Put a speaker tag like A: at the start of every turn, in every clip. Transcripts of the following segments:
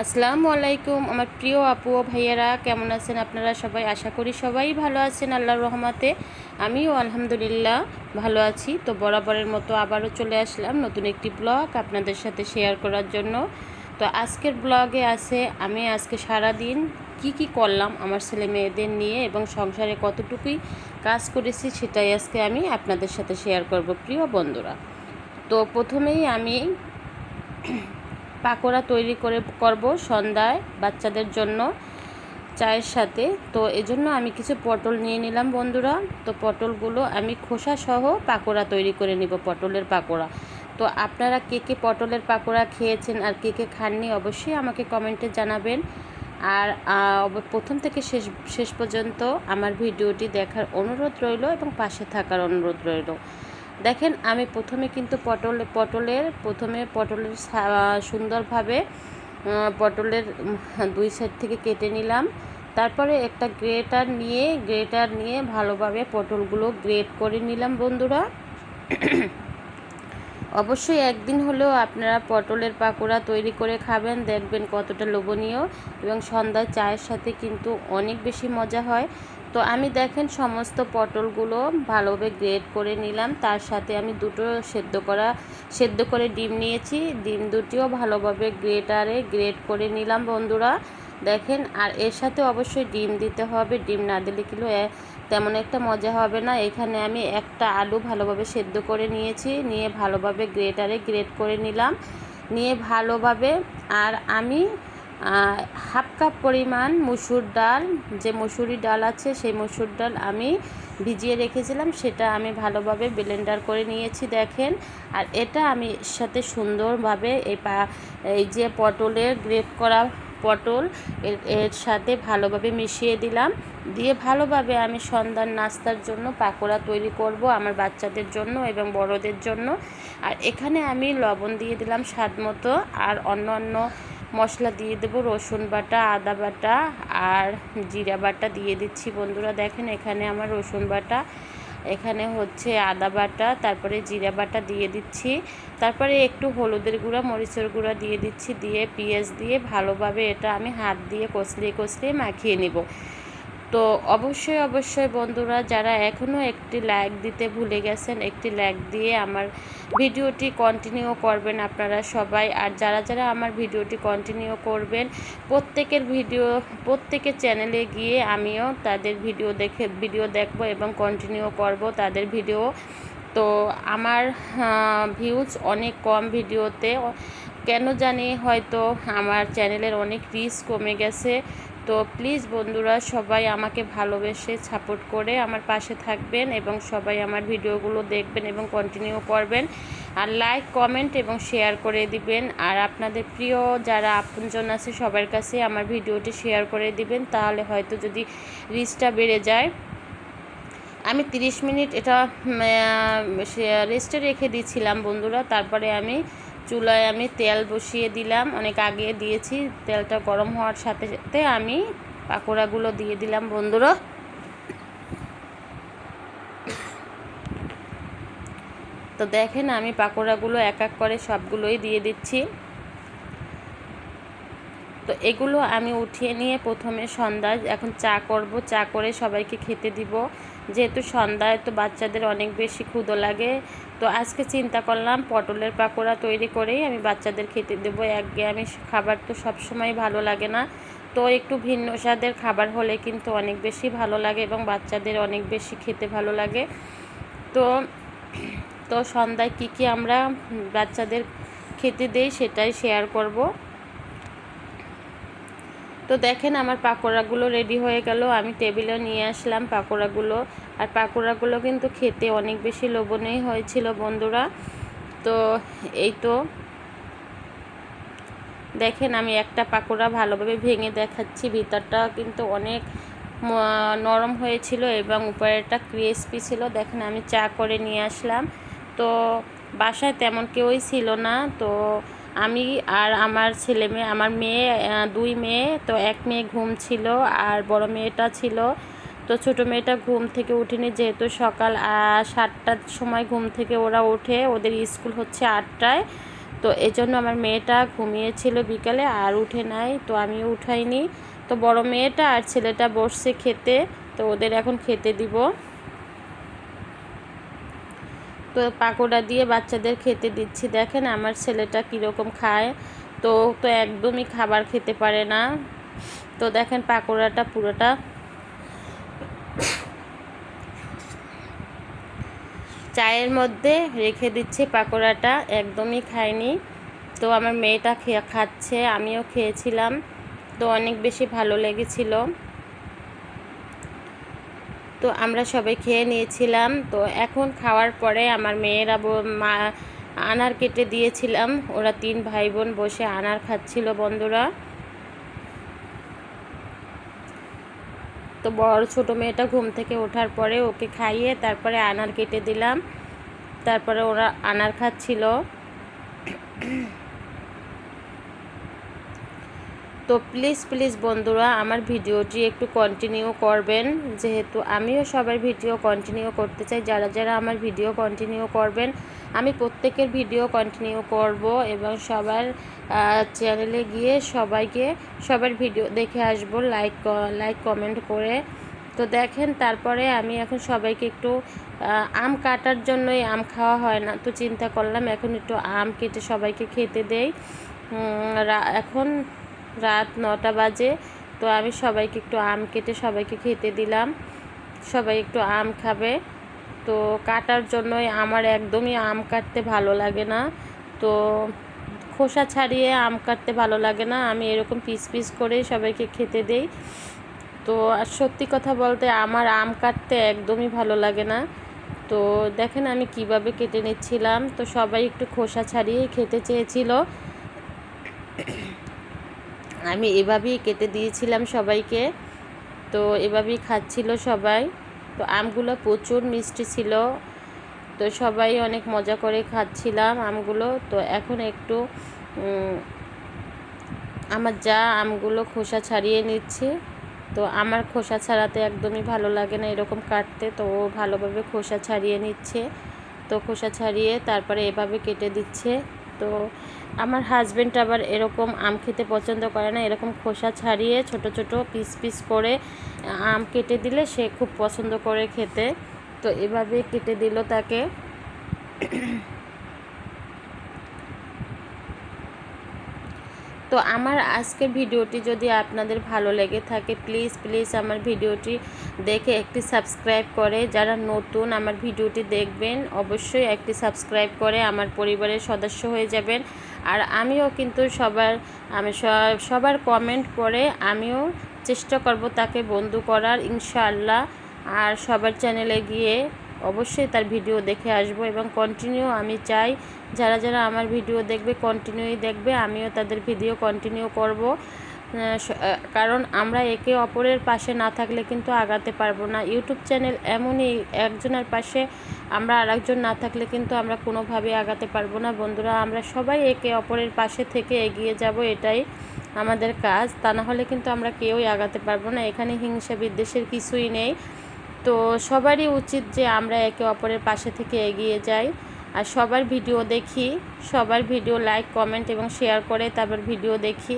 A: আসসালামু আলাইকুম, আমার প্রিয় আপু ও ভাইয়েরা, কেমন আছেন আপনারা সবাই? আশা করি সবাই ভালো আছেন আল্লাহর রহমতে। আমিও আলহামদুলিল্লাহ ভালো আছি। তো বরাবরের মতো আবারও চলে আসলাম নতুন একটি ব্লগ আপনাদের সাথে শেয়ার করার জন্য। তো আজকের ব্লগে আছে, আমি আজকে সারা দিন কি কি করলাম আমার ছেলে মেয়েদের নিয়ে এবং সংসারে কতটুকুই কাজ করেছি সেটাই আজকে আমি আপনাদের সাথে শেয়ার করব, প্রিয় বন্ধুরা। তো প্রথমেই আমি পাকোড়া তৈরি করে করব সন্ধ্যায় বাচ্চাদের জন্য চায়ের সাথে। তো এজন্য আমি কিছু পটল নিয়ে নিলাম বন্ধুরা। তো পটলগুলো আমি খোসা সহ পাকোড়া তৈরি করে নিব, পটলের পাকোড়া। তো আপনারা কে কে পটলের পাকোড়া খেয়েছেন আর কে কে খাননি অবশ্যই আমাকে কমেন্টে জানাবেন। আর প্রথম থেকে শেষ শেষ পর্যন্ত আমার ভিডিওটি দেখার অনুরোধ রইল এবং পাশে থাকার অনুরোধ রইল। দেখেন, আমি প্রথমে কিন্তু পটল, পটলের, প্রথমে পটলের সুন্দরভাবে পটলের দুই সাইড থেকে কেটে নিলাম। তারপরে একটা গ্রেটার নিয়ে গ্রেটার নিয়ে ভালোভাবে পটলগুলো গ্রেট করে নিলাম বন্ধুরা। অবশ্যই একদিন হলেও আপনারা পটলের পাকোড়া তৈরি করে খাবেন, দেখবেন কতটা লোভনীয় এবং সন্ধ্যায় চায়ের সাথে কিন্তু অনেক বেশি মজা হয়। তো আমি দেখেন সমস্ত পটলগুলো ভালোভাবে গ্রেড করে নিলাম। তার সাথে আমি দুটো সেদ্ধ করা, সেদ্ধ করে ডিম নিয়েছি। ডিম দুটিও ভালোভাবে গ্রেটারে গ্রেড করে নিলাম বন্ধুরা। দেখেন, আর এর সাথে অবশ্যই ডিম দিতে হবে। ডিম না দিলে কিন্তু তেমন একটা মজা হবে না। এখানে আমি একটা আলু ভালোভাবে সেদ্ধ করে নিয়েছি, নিয়ে ভালোভাবে গ্রেটারে গ্রেড করে নিলাম। নিয়ে ভালোভাবে, আর আমি হাফ কাপ পরিমাণ মুসুর ডাল, যে মুসুরি ডাল আছে সেই মুসুর ডাল আমি ভিজিয়ে রেখেছিলাম, সেটা আমি ভালোভাবে ব্লেন্ডার করে নিয়েছি দেখেন। আর এটা আমি সাথে সুন্দরভাবে এই পা, এই যে পটলের গ্রেট করা পটল, এর এর সাথে ভালোভাবে মিশিয়ে দিলাম। দিয়ে ভালোভাবে আমি সন্ধ্যার নাস্তার জন্য পাকোড়া তৈরি করব আমার বাচ্চাদের জন্য এবং বড়দের জন্য। আর এখানে আমি লবণ দিয়ে দিলাম স্বাদ মতো, আর অন্য অন্য মশলা দিয়ে দেবো, রসুন বাটা, আদা বাটা আর জিরা বাটা দিয়ে দিচ্ছি। বন্ধুরা দেখেন এখানে আমার রসুন বাটা, এখানে হচ্ছে আদা বাটা, তারপরে জিরা বাটা দিয়ে দিচ্ছি। তারপরে একটু হলুদের গুঁড়া, মরিচের গুঁড়া দিয়ে দিচ্ছি, দিয়ে পেঁয়াজ দিয়ে ভালোভাবে এটা আমি হাত দিয়ে কষলিয়ে কষলিয়ে মাখিয়ে নিব। তো অবশ্যই অবশ্যই বন্ধুরা, যারা এখনও একটি লাইক দিতে ভুলে গেছেন, একটি লাইক দিয়ে আমার ভিডিওটি কন্টিনিউ করবেন আপনারা সবাই। আর যারা যারা আমার ভিডিওটি কন্টিনিউ করবেন, প্রত্যেকের ভিডিও, প্রত্যেকের চ্যানেলে গিয়ে আমিও তাদের ভিডিও দেখে ভিডিও দেখব এবং কন্টিনিউ করব তাদের ভিডিও। তো আমার ভিউজ অনেক কম ভিডিওতে। কেন জানি হয়তো আমার চ্যানেলের অনেক রিচ কমে গেছে। তো প্লিজ বন্ধুরা সবাই আমাকে ভালোবেসে সাপোর্ট করে আমার পাশে থাকবেন এবং সবাই আমার ভিডিওগুলো দেখবেন এবং কন্টিনিউ করবেন। আর লাইক কমেন্ট এবং শেয়ার করে দিবেন। আর আপনাদের প্রিয় যারা আপনজন আছে, সবার কাছে আমার ভিডিওটি শেয়ার করে দিবেন। তাহলে হয়তো যদি রিচটা বেড়ে যায়। আমি 30 মিনিট এটা রেস্টে রেখে দিয়েছিলাম বন্ধুরা। তারপরে আমি চুলায় আমি তেল বসিয়ে দিলাম। অনেক আগে দিয়েছি। তেলটা গরম হওয়ার সাথে সাথে আমি পাকোড়াগুলো দিয়ে দিলাম, বন্ধুরা। তো দেখেন, আমি পাকোড়াগুলো এক এক করে সবগুলোই দিয়ে দিচ্ছি। তো এগুলো আমি উঠিয়ে নিয়ে প্রথমে সন্ধ্যায় এখন চা করব। চা করে সবাইকে খেতে দিব। যেহেতু সন্ধ্যায় তো বাচ্চাদের অনেক বেশি ক্ষুদো লাগে, তো আজকে চিন্তা করলাম পটলের পাকোড়া তৈরি করেই আমি বাচ্চাদের খেতে দেবো। একগে আমি খাবার তো সবসময় ভালো লাগে না। তো একটু ভিন্ন স্বাদের খাবার হলে কিন্তু অনেক বেশি ভালো লাগে এবং বাচ্চাদের অনেক বেশি খেতে ভালো লাগে। তো তো সন্ধ্যায় কী কী আমরা বাচ্চাদের খেতে দেই সেটাই শেয়ার করব। তো দেখেন আমার পাকোড়াগুলো রেডি হয়ে গেল। আমি টেবিলে নিয়ে আসলাম পাকোড়াগুলো। আর পাকোড়াগুলো কিন্তু খেতে অনেক বেশি লোভনীয় হয়েছিল বন্ধুরা। তো এই তো। দেখেন আমি একটা পাকোড়া ভালোভাবে ভেঙে দেখাচ্ছি। ভিতরটা কিন্তু অনেক নরম হয়েছিল এবং উপরেরটা ক্রিসপি ছিল। দেখেন আমি চা করে নিয়ে আসলাম। তো বাসায় তেমন কেউই ছিল না। তো আমি আর আমার ছেলে মেয়ে, আমার মেয়ে দুই মেয়ে, তো এক মেয়ে ঘুম ছিল আর বড় মেয়েটা ছিল। তো ছোটো মেয়েটা ঘুম থেকে উঠেনি যেহেতু সকাল সাতটার সময় ঘুম থেকে ওরা ওঠে। ওদের স্কুল হচ্ছে আটটায়। তো এই জন্য আমার মেয়েটা ঘুমিয়েছিল বিকালে আর উঠে নাই, তো আমিও উঠাইনি। তো বড় মেয়েটা আর ছেলেটা বসছে খেতে, তো ওদের এখন খেতে দিব। তো পাকোড়া দিয়ে বাচ্চাদের খেতে দিচ্ছি। দেখেন আমার ছেলেটা কীরকম খায়। তো তো একদমই খাবার খেতে পারে না। তো দেখেন পাকোড়াটা পুরোটা। চায়ের মধ্যে রেখে দিচ্ছে পাকোড়াটা। একদমই খায়নি তো আমার মেয়েটা খাচ্ছে, আমিও খেয়েছিলাম। তো অনেক বেশি ভালো লেগেছিল। তো আমরা সবাই খেয়ে নিয়েছিলাম। তো এখন খাওয়ার পরে আমার মেয়েরা মা আনার কেটে দিয়েছিলাম। ওরা তিন ভাই বোন বসে আনার খাচ্ছিল বন্ধুরা। তো বড় ছোট মেয়েটা ঘুম থেকে ওঠার পরে ওকে খাইয়ে তারপরে আনার কেটে দিলাম। তারপরে ওরা আনার খাচ্ছিল। তো প্লিজ প্লিজ বন্ধুরা, আমার ভিডিওটি একটু কন্টিনিউ করবেন। যেহেতু আমিও সবার ভিডিও কন্টিনিউ করতে চাই, যারা যারা আমার ভিডিও কন্টিনিউ করবেন, আমি প্রত্যেকের ভিডিও কন্টিনিউ করব এবং সবার চ্যানেলে গিয়ে সবাইকে সবার ভিডিও দেখে আসব লাইক লাইক কমেন্ট করে। তো দেখেন, তারপরে আমি এখন সবাইকে একটু আম কাটার জন্যই আম খাওয়া হয় না, তো চিন্তা করলাম এখন একটু আম কেটে সবাইকে খেতে দেই। এখন রাত নটা বাজে। তো আমি সবাইকে একটু আম কেটে সবাইকে খেতে দিলাম। সবাই একটু আম খাবে। তো কাটার জন্যই আমার একদমই আম কাটতে ভালো লাগে না। তো খোসা ছাড়িয়ে আম কাটতে ভালো লাগে না। আমি এরকম পিস পিস করে সবাইকে খেতে দেই। তো আর সত্যি কথা বলতে আমার আম কাটতে একদমই ভালো লাগে না। তো দেখেন আমি কীভাবে কেটে নিচ্ছিলাম। তো সবাই একটু খোসা ছাড়িয়েই খেতে চেয়েছিল। আমি এভাবেই কেটে দিয়েছিলাম সবাইকে। তো এভাবেই খাচ্ছিল সবাই। তো আমগুলো প্রচুর মিষ্টি ছিল। তো সবাই অনেক মজা করে খাচ্ছিলাম আমগুলো। তো এখন একটু আমার যা আমগুলো খোসা ছাড়িয়ে নিচ্ছে। তো আমার খোসা ছাড়াতে একদমই ভালো লাগে না এরকম কাটতে। তো ও ভালোভাবে খোসা ছাড়িয়ে নিচ্ছে। তো খোসা ছাড়িয়ে তারপরে এভাবে কেটে দিচ্ছে। তো আমার হাজব্যান্ড আবার এরকম আম খেতে পছন্দ করে না, এরকম খোসা ছাড়িয়ে ছোট ছোট পিস পিস করে আম কেটে দিলে সে খুব পছন্দ করে খেতে। তো এভাবে কেটে দিল তাকে। তো আমার আজকের ভিডিওটি যদি আপনাদের ভালো লেগে থাকে প্লিজ প্লিজ আমার ভিডিওটি দেখে একটি সাবস্ক্রাইব করে। যারা নতুন আমার ভিডিওটি দেখবেন, অবশ্যই একটি সাবস্ক্রাইব করে, আমার পরিবারের সদস্য হয়ে যাবেন। আর আমিও কিন্তু সবার, আমি সবার কমেন্ট পড়ে আমিও চেষ্টা করব তাকে বন্ধু করার, ইনশাআল্লাহ। আর সবার চ্যানেলে গিয়ে অবশ্যই তার ভিডিও দেখে আসব এবং কন্টিনিউ আমি চাই যারা যারা আমার ভিডিও দেখবে কন্টিনিউই দেখবে, আমিও তাদের ভিডিও কন্টিনিউ করব। কারণ আমরা একে অপরের পাশে না থাকলে কিন্তু আগাতে পারব না। ইউটিউব চ্যানেল এমনই একজনের পাশে আমরা আরেকজন না থাকলে কিন্তু আমরা কোনোভাবে আগাতে পারব না। বন্ধুরা, আমরা সবাই একে অপরের পাশে থেকে এগিয়ে যাব, এটাই আমাদের কাজ। তা না হলে কিন্তু আমরা কেউই আগাতে পারব না। এখানে হিংসা বিদ্বেষের কিছুই নেই। তো সবারই উচিত যে আমরা একে অপরের পাশে থেকে এগিয়ে যাই। আর সবার ভিডিও দেখি, সবার ভিডিও লাইক কমেন্ট এবং শেয়ার করে তারপর ভিডিও দেখি।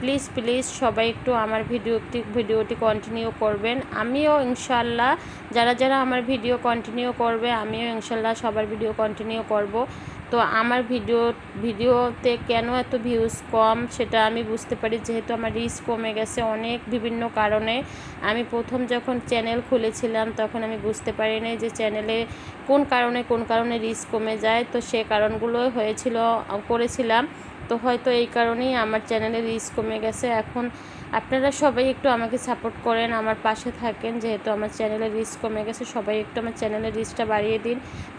A: প্লিজ প্লিজ সবাই একটু আমার ভিডিওটি ভিডিওটি কন্টিনিউ করবেন। আমিও ইনশাল্লাহ যারা যারা আমার ভিডিও কন্টিনিউ করবে, আমিও ইনশাল্লাহ সবার ভিডিও কন্টিনিউ করব। তো আমার ভিডিও, ভিডিওতে কেন এত ভিউজ কম সেটা আমি বুঝতে পারি। যেহেতু আমার রিচ কমে গেছে অনেক বিভিন্ন কারণে, আমি প্রথম যখন চ্যানেল খুলেছিলাম তখন আমি বুঝতে পারি পারিনি যে চ্যানেলে কোন কারণে কোন কারণে রিচ কমে যায়। তো সে কারণগুলো হয়েছিল, করেছিলাম। তো হয়তো এই কারণেই আমার চ্যানেলে রিচ কমে গেছে। এখন আপনারা সবাই একটু আমাকে সাপোর্ট করেন, আমার পাশে থাকেন, যেহেতু আমার চ্যানেলের রিচ কমে গেছে, সবাই একটু আমার চ্যানেলের রিচটা বাড়িয়ে দিন।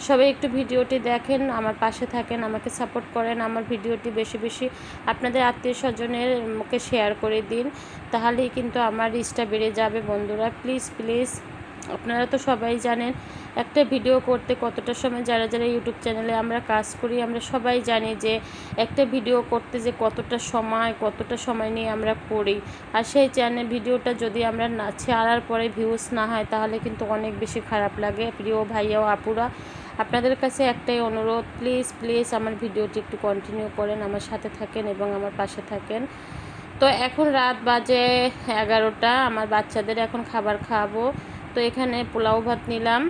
A: সবাই একটু ভিডিওটি দেখেন, আমার পাশে থাকেন, আমাকে সাপোর্ট করেন, আমার ভিডিওটি বেশি বেশি আপনাদের আত্মীয় স্বজনের মুখে শেয়ার করে দিন, তাহলেই কিন্তু আমার রিচটা বেড়ে যাবে বন্ধুরা। প্লিজ প্লিজ আপনারা তো সবাই জানেন, একটা ভিডিও করতে কতটা সময়, যারা যারা ইউটিউব চ্যানেলে আমরা কাজ করি, আমরা সবাই জানি যে একটা ভিডিও করতে যে কতটা সময় কতটা সময় নিয়ে আমরা করি আর সেই চ্যানেল ভিডিওটা যদি আমরা না ছাড়ার পরে ভিউজ না হয়, তাহলে কিন্তু অনেক বেশি খারাপ লাগে। প্রিয় ভাইয়া ও আপুরা, আপনাদের কাছে একটাই অনুরোধ প্লিজ প্লিজ আমার ভিডিওটি একটু কন্টিনিউ করেন, আমার সাথে থাকেন এবং আমার পাশে থাকেন। তো এখন রাত বাজে এগারোটা, আমার বাচ্চাদের এখন খাবার খাওয়াবো তো এখানে পোলাও ভাত নিলাম।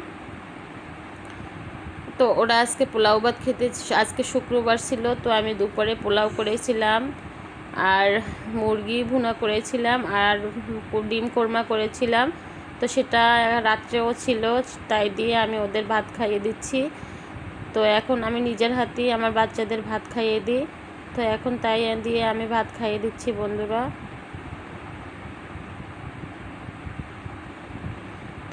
A: তো ওরা আজকে পোলাও ভাত খেতে, আজকে শুক্রবার ছিল, তো আমি দুপুরে পোলাও করেছিলাম আর মুরগি ভুনা করেছিলাম আর ডিম কোরমা করেছিলাম। তো সেটা রাত্রেও ছিল, তাই দিয়ে আমি ওদের ভাত খাইয়ে দিচ্ছি। তো এখন আমি নিজের হাতেই আমার বাচ্চাদের ভাত খাইয়ে দিই। তো এখন তাই দিয়ে আমি ভাত খাইয়ে দিচ্ছি বন্ধুরা।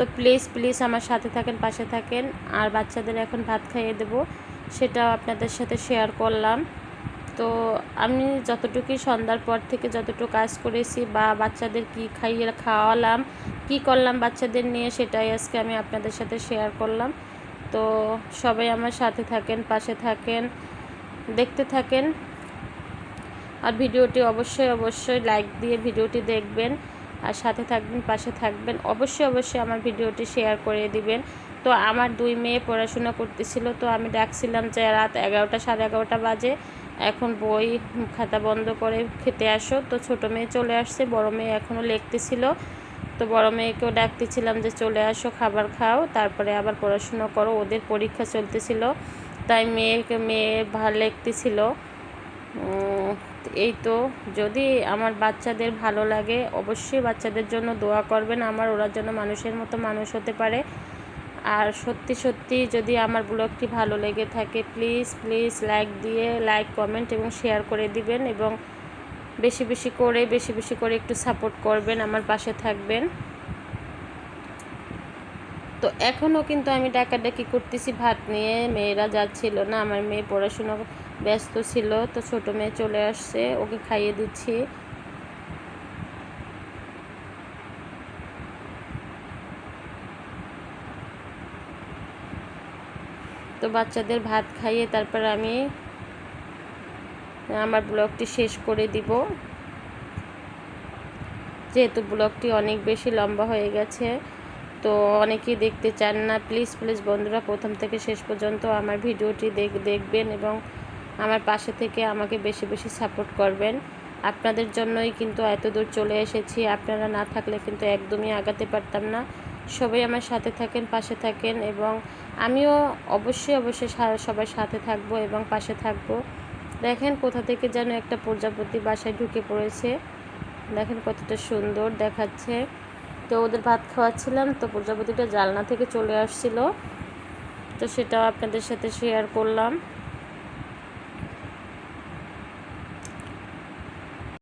A: তো প্লিজ প্লিজ আমার সাথে থাকেন, পাশে থাকেন। আর বাচ্চাদের এখন ভাত খাইয়ে দেবো, সেটাও আপনাদের সাথে শেয়ার করলাম। তো আমি যতটুকুই সন্ধ্যার পর থেকে যতটুকু কাজ করেছি বা বাচ্চাদের কি খাইয়ে খাওয়ালাম, কি করলাম বাচ্চাদের নিয়ে, সেটাই আজকে আমি আপনাদের সাথে শেয়ার করলাম। তো সবাই আমার সাথে থাকেন, পাশে থাকেন, দেখতে থাকেন। আর ভিডিওটি অবশ্যই অবশ্যই লাইক দিয়ে ভিডিওটি দেখবেন। আর সাথে থাকবেন, পাশে থাকবেন। অবশ্যই অবশ্যই আমার ভিডিওটি শেয়ার করে দিবেন। তো আমার দুই মেয়ে পড়াশোনা করতেছিল, তো আমি ডাকছিলাম যে রাত এগারোটা, সাড়ে এগারোটা বাজে। এখন বই, খাতা বন্ধ করে খেতে আসো। তো ছোটো মেয়ে চলে আসছে, বড় মেয়ে এখনও লিখতেছিল। তো বড় মেয়েকেও ডাকতেছিলাম যে চলে আসো, খাবার খাও, তারপরে আবার পড়াশুনো করো। ওদের পরীক্ষা চলতেছিল, তাই মেয়েকে মেয়ে ভালো লিখতেছিল। এই তো, যদি আমার বাচ্চাদের ভালো লাগে, অবশ্যই বাচ্চাদের জন্য দোয়া করবেন। আমার ওরা যেন মানুষের মতো মানুষ হতে পারে। আর সত্যি সত্যি যদি আমার ব্লগটি ভালো লেগে থাকে, প্লিজ প্লিজ লাইক দিয়ে, লাইক, কমেন্ট এবং শেয়ার করে দিবেন এবং বেশি বেশি করে, বেশি বেশি করে একটু সাপোর্ট করবেন, আমার পাশে থাকবেন। তো এখনও কিন্তু আমি ডাকাডাকি করতেছি, ভাত নিয়ে। মেয়েরা যাচ্ছিল না, আমার মেয়ে পড়াশুনো ব্যস্ত ছিল, তো ছোট মেয়ে চলে আসছে, ওকে খাইয়ে দিচ্ছি। তো বাচ্চাদের ভাত খাইয়ে তারপর আমি আমার ব্লগটি শেষ করে দিব। যেহেতু ব্লগটি অনেক বেশি লম্বা হয়ে গেছে, তো অনেকেই দেখতে চান না। প্লিজ প্লিজ বন্ধুরা, প্রথম থেকে শেষ পর্যন্ত আমার ভিডিওটি দেখবেন এবং আমার পাশে থেকে আমাকে বেশি বেশি সাপোর্ট করবেন। আপনাদের জন্যই কিন্তু এত দূর চলে এসেছি। আপনারা না থাকলে কিন্তু একদমই আগাতে পারতাম না। সবাই আমার সাথে থাকেন, পাশে থাকেন এবং আমিও অবশ্যই অবশ্যই সবার সাথে থাকব এবং পাশে থাকব। দেখেন কোথা থেকে যেন একটা প্রজাপতি বাসায় ঢুকে পড়েছে। দেখেন কতটা সুন্দর দেখাচ্ছে। তো ওদের ভাত খাওয়াচ্ছিলাম, তো প্রজাপতিটা জালনা থেকে চলে আসছিল। তো সেটাও আপনাদের সাথে শেয়ার করলাম।